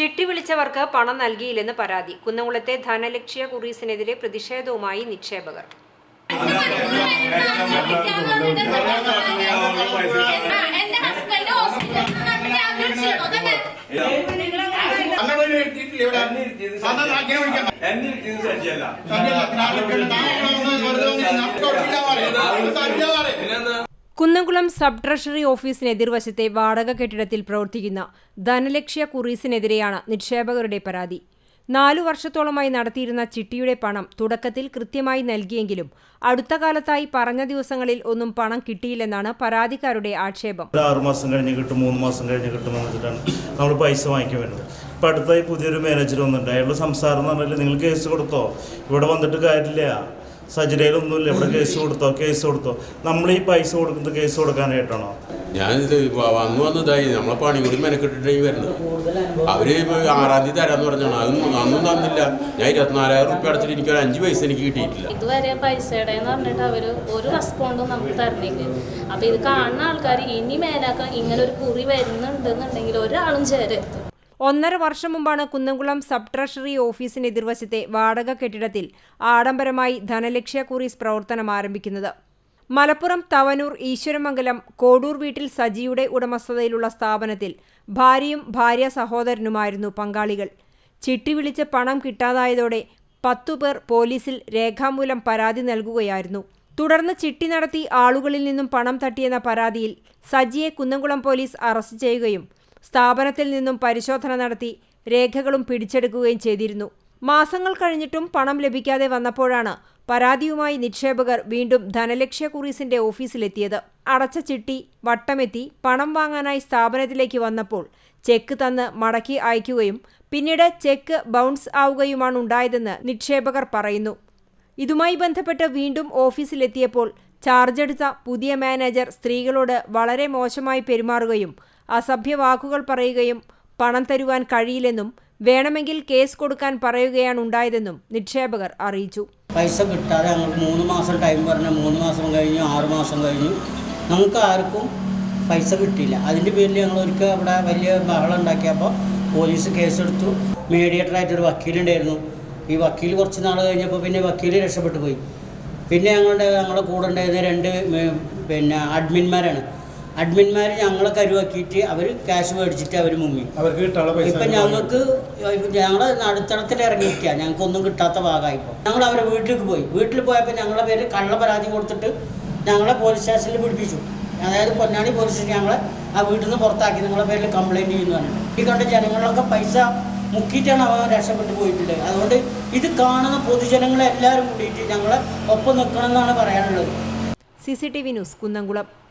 ചിട്ടി വിളിച്ചവർക്ക് പണം നൽകിയില്ലെന്ന് പരാതി. കുന്നംകുളത്തെ ധനലക്ഷ്യ കുറീസിനെതിരെ പ്രതിഷേധവുമായി നിക്ഷേപകർ. എന്നെ ഇരിക്കുന്നത് കുന്നംകുളം സബ് ട്രഷറി ഓഫീസിന് എതിർവശത്തെ വാടക കെട്ടിടത്തിൽ പ്രവർത്തിക്കുന്ന ധനലക്ഷ്യ കുറീസിനെതിരെയാണ് നിക്ഷേപകരുടെ പരാതി. നാലു വർഷത്തോളമായി നടത്തിയിരുന്ന ചിട്ടിയുടെ പണം തുടക്കത്തിൽ കൃത്യമായി നൽകിയെങ്കിലും അടുത്ത കാലത്തായി പറഞ്ഞ ദിവസങ്ങളിൽ ഒന്നും പണം കിട്ടിയില്ലെന്നാണ് പരാതിക്കാരുടെ ആക്ഷേപം. ആറ് മാസം കഴിഞ്ഞ് കിട്ടും മൂന്ന് മാസം കഴിഞ്ഞ് കിട്ടുമെന്ന് വെച്ചിട്ടാണ് നമ്മൾ പൈസ വാങ്ങിക്കാൻ വരുന്നത്. ഇപ്പം അടുത്തായി പുതിയൊരു മാനേജർ വന്നിട്ടുണ്ട്. അയാളുടെ സംസാരം എന്ന് പറഞ്ഞാൽ നിങ്ങൾ കേസ് കൊടുത്തോ? ഇവിടെ വന്നിട്ട് കാര്യമില്ല. സജിരയിലൊന്നുമില്ല ഇവിടെ കേസ് കൊടുത്തോ കേസ് കൊടുത്തോ. നമ്മൾ ഈ പൈസ കൊടുക്കുന്നത് കേസ് കൊടുക്കാനായിട്ടാണോ? ഞാനിത് വന്നു വന്നതായി നമ്മളെ പണി കൂടി മെനക്കെട്ടിട്ടായി വരുന്നത്. അവർ ഇപ്പൊ ആറാം തീയതി തരാന്ന് പറഞ്ഞാണ്. അതൊന്നും അന്നും തന്നില്ല. ഞാൻ ഇരുപത്തിനാലായിരം റുപ്യ അടച്ചിട്ട് എനിക്ക് ഒരു അഞ്ച് പൈസ എനിക്ക് കിട്ടിയിട്ടില്ല. ഇതുവരെ പൈസയുടെ എന്ന് പറഞ്ഞിട്ട് അവർ ഒരു റെസ്പോണ്ടും നമുക്ക് തരണില്ല. അപ്പോൾ ഇത് കാണുന്ന ആൾക്കാർ ഇനി മേലാക്കാൻ ഇങ്ങനെ ഒരു കുറി വരുന്നുണ്ടെന്നുണ്ടെങ്കിൽ ഒരാളും ചേരരുത്. ഒന്നര വർഷം മുമ്പാണ് കുന്നംകുളം സബ് ട്രഷറി ഓഫീസിന് എതിർവശത്തെ വാടക കെട്ടിടത്തിൽ ആഡംബരമായി ധനലക്ഷ്യ കുറീസ് പ്രവർത്തനം ആരംഭിക്കുന്നത്. മലപ്പുറം തവനൂർ ഈശ്വരമംഗലം കോടൂർ വീട്ടിൽ സജിയുടെ ഉടമസ്ഥതയിലുള്ള സ്ഥാപനത്തിൽ ഭാര്യയും ഭാര്യ സഹോദരനുമായിരുന്നു പങ്കാളികൾ. ചിട്ടി വിളിച്ച് പണം കിട്ടാതായതോടെ പത്തുപേർ പോലീസിൽ രേഖാമൂലം പരാതി നൽകുകയായിരുന്നു. തുടർന്ന് ചിട്ടി നടത്തി ആളുകളിൽ നിന്നും പണം തട്ടിയെന്ന പരാതിയിൽ സജിയെ കുന്നംകുളം പോലീസ് അറസ്റ്റ് ചെയ്യുകയും സ്ഥാപനത്തിൽ നിന്നും പരിശോധന നടത്തി രേഖകളും പിടിച്ചെടുക്കുകയും ചെയ്തിരുന്നു. മാസങ്ങൾ കഴിഞ്ഞിട്ടും പണം ലഭിക്കാതെ വന്നപ്പോഴാണ് പരാതിയുമായി നിക്ഷേപകർ വീണ്ടും ധനലക്ഷ്യ കുറീസിന്റെ ഓഫീസിലെത്തിയത്. അടച്ച ചിട്ടി വട്ടമെത്തി പണം വാങ്ങാനായി സ്ഥാപനത്തിലേക്ക് വന്നപ്പോൾ ചെക്ക് തന്ന് മടക്കി അയക്കുകയും പിന്നീട് ചെക്ക് ബൗൺസ് ആവുകയുമാണ് ഉണ്ടായതെന്ന് നിക്ഷേപകർ പറയുന്നു. ഇതുമായി ബന്ധപ്പെട്ട് വീണ്ടും ഓഫീസിലെത്തിയപ്പോൾ ചാർജെടുത്ത പുതിയ മാനേജർ സ്ത്രീകളോട് വളരെ മോശമായി പെരുമാറുകയും അസഭ്യ വാക്കുകൾ പറയുകയും പണം തരുവാൻ കഴിയില്ലെന്നും വേണമെങ്കിൽ കേസ് കൊടുക്കാൻ പറയുകയാണ് ഉണ്ടായതെന്നും നിക്ഷേപകർ അറിയിച്ചു. പൈസ കിട്ടാതെ ഞങ്ങൾക്ക് മൂന്ന് മാസം ടൈം പറഞ്ഞു മൂന്ന് മാസം കഴിഞ്ഞു ആറ് മാസം കഴിഞ്ഞു. നമുക്ക് ആർക്കും പൈസ കിട്ടിയില്ല. അതിന്റെ പേരിൽ ഞങ്ങൾ ഒരിക്കൽ അവിടെ വലിയ ബഹളം ഉണ്ടാക്കിയപ്പോൾ പോലീസ് കേസെടുത്തു. മീഡിയേറ്ററായിട്ടൊരു വക്കീലുണ്ടായിരുന്നു. ഈ വക്കീൽ കുറച്ച് നാൾ കഴിഞ്ഞപ്പോൾ പിന്നെ വക്കീൽ രക്ഷപ്പെട്ടു പോയി. പിന്നെ ഞങ്ങളുടെ ഞങ്ങളുടെ കൂടെ ഉണ്ടായിരുന്ന രണ്ട് പിന്നെ അഡ്മിന്മാരാണ് അഡ്മിന്മാർ ഞങ്ങളെ കരുവാക്കിയിട്ട് അവർ ക്യാഷ് മേടിച്ചിട്ട് അവർ മുങ്ങി. ഇപ്പം ഞങ്ങൾക്ക് ഞങ്ങളെ നടുത്തളത്തിൽ ഇറങ്ങിയിരിക്കുക ഞങ്ങൾക്കൊന്നും കിട്ടാത്ത ഭാഗമായി ഇപ്പോൾ ഞങ്ങൾ അവരെ വീട്ടിലേക്ക് പോയി. വീട്ടിൽ പോയപ്പോൾ ഞങ്ങളെ പേര് കള്ള പരാതി കൊടുത്തിട്ട് ഞങ്ങളെ പോലീസ് സ്റ്റേഷനിൽ പിടിപ്പിച്ചു. അതായത് പൊന്നാണി പോലീസ് സ്റ്റേഷൻ ഞങ്ങളെ ആ വീട്ടിൽ നിന്ന് പുറത്താക്കി. നിങ്ങളെ പേരിൽ കംപ്ലൈന്റ് ചെയ്യുന്നു ഈ കണ്ട ജനങ്ങളൊക്കെ പൈസ മുക്കിയിട്ടാണ് അവ രക്ഷപ്പെട്ടു പോയിട്ടുള്ളത്. അതുകൊണ്ട് ഇത് കാണുന്ന പൊതുജനങ്ങളെല്ലാവരും കൂടിയിട്ട് ഞങ്ങളെ ഒപ്പം നിൽക്കണം എന്നാണ് പറയാനുള്ളത്. C C T V news Kunnamkulam.